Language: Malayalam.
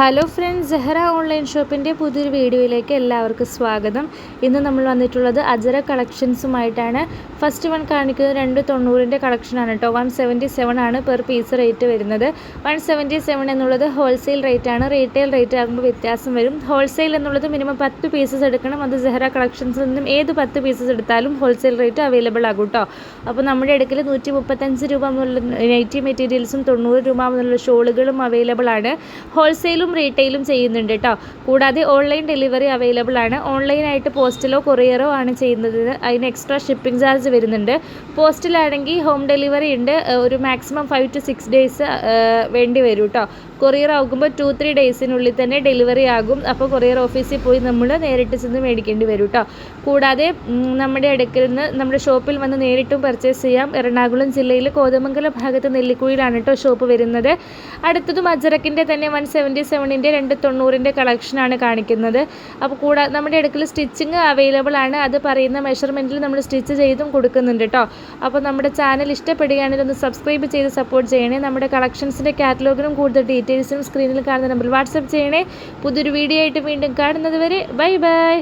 ഹലോ ഫ്രണ്ട്സ് സെഹ്റ ഓൺലൈൻ ഷോപ്പിന്റെ പുതിയൊരു വീഡിയോയിലേക്ക് എല്ലാവർക്കും സ്വാഗതം. ഇന്ന് നമ്മൾ വന്നിട്ടുള്ളത് അജര കളക്ഷൻസുമായിട്ടാണ്. ഫസ്റ്റ് വൺ കാണിക്കുന്നത് രണ്ട് തൊണ്ണൂറിന്റെ കളക്ഷനാണ് കേട്ടോ. വൺ സെവന്റി സെവൻ ആണ് പെർ പീസ് റേറ്റ് വരുന്നത്. വൺ സെവന്റി സെവൻ എന്നുള്ളത് ഹോൾസെയിൽ റേറ്റ് ആണ്. റീറ്റെയിൽ റേറ്റ് ആകുമ്പോൾ വ്യത്യാസം വരും. ഹോൾസെയിൽ എന്നുള്ളത് മിനിമം പത്ത് പീസസ് എടുക്കണം. അത് സെഹ്റ കളക്ഷൻസിൽ നിന്നും ഏത് പത്ത് പീസസ് എടുത്താലും ഹോൾസെയിൽ റേറ്റ് അവൈലബിൾ ആകും കേട്ടോ. അപ്പോൾ നമ്മുടെ അടുക്കൽ നൂറ്റി മുപ്പത്തഞ്ച് രൂപ മുതൽ നൈറ്റി മെറ്റീരിയൽസും തൊണ്ണൂറ് രൂപ മുതലുള്ള ഷോളുകളും അവൈലബിൾ ആണ്. ഹോൾസെയിലും റീറ്റെയിലും ചെയ്യുന്നുണ്ട് കേട്ടോ കൂടാതെ ഓൺലൈൻ ഡെലിവറി അവൈലബിൾ ആണ്. ഓൺലൈനായിട്ട് പോസ്റ്റലോ കൊറിയറോ ആണ് ചെയ്യുന്നത് അതിന് എക്സ്ട്രാ ഷിപ്പിംഗ് ചാർജ് വരുന്നുണ്ട്. പോസ്റ്റിലാണെങ്കിൽ ഹോം ഡെലിവറി ഉണ്ട്. ഒരു maximum five to six days വേണ്ടി വരും കേട്ടോ കൊറിയർ ആകുമ്പോൾ ടു ത്രീ ഡേയ്സിനുള്ളിൽ തന്നെ ഡെലിവറി ആകും. അപ്പോൾ കൊറിയർ ഓഫീസിൽ പോയി നമ്മൾ നേരിട്ട് ചെന്ന് മേടിക്കേണ്ടി വരും കേട്ടോ കൂടാതെ നമ്മുടെ അടുക്കിൽ നിന്ന് നമ്മുടെ ഷോപ്പിൽ വന്ന് നേരിട്ടും പർച്ചേസ് ചെയ്യാം. എറണാകുളം ജില്ലയിൽ കോതമംഗലം ഭാഗത്ത് നെല്ലിക്കുഴിയിലാണ് കേട്ടോ ഷോപ്പ് വരുന്നത്. അടുത്തത് അജറക്കിന്റെ തന്നെ വൺ സെവന്റി സെവനിന്റെ രണ്ട് തൊണ്ണൂറിന്റെ കളക്ഷനാണ് കാണിക്കുന്നത്. അപ്പോൾ കൂടാതെ നമ്മുടെ അടുക്കൽ സ്റ്റിച്ചിങ് അവൈലബിൾ ആണ്. അത് പറയുന്ന മെഷർമെന്റിൽ നമ്മൾ സ്റ്റിച്ച് ചെയ്തും കൊടുക്കുന്നുണ്ട് കേട്ടോ അപ്പോൾ നമ്മുടെ ചാനൽ ഇഷ്ടപ്പെടുകയാണെങ്കിൽ ഒന്ന് സബ്സ്ക്രൈബ് ചെയ്ത് സപ്പോർട്ട് ചെയ്യണേ. നമ്മുടെ കളക്ഷൻസിന്റെ കാറ്റലോഗിനും കൂടുതൽ ഡീറ്റെയിൽസും സ്ക്രീനിൽ കാണുന്ന നമ്പറിൽ വാട്സപ്പ് ചെയ്യണേ. പുതിയൊരു വീഡിയോ ആയിട്ട് വീണ്ടും കാണുന്നത് വരെ ബൈ ബൈ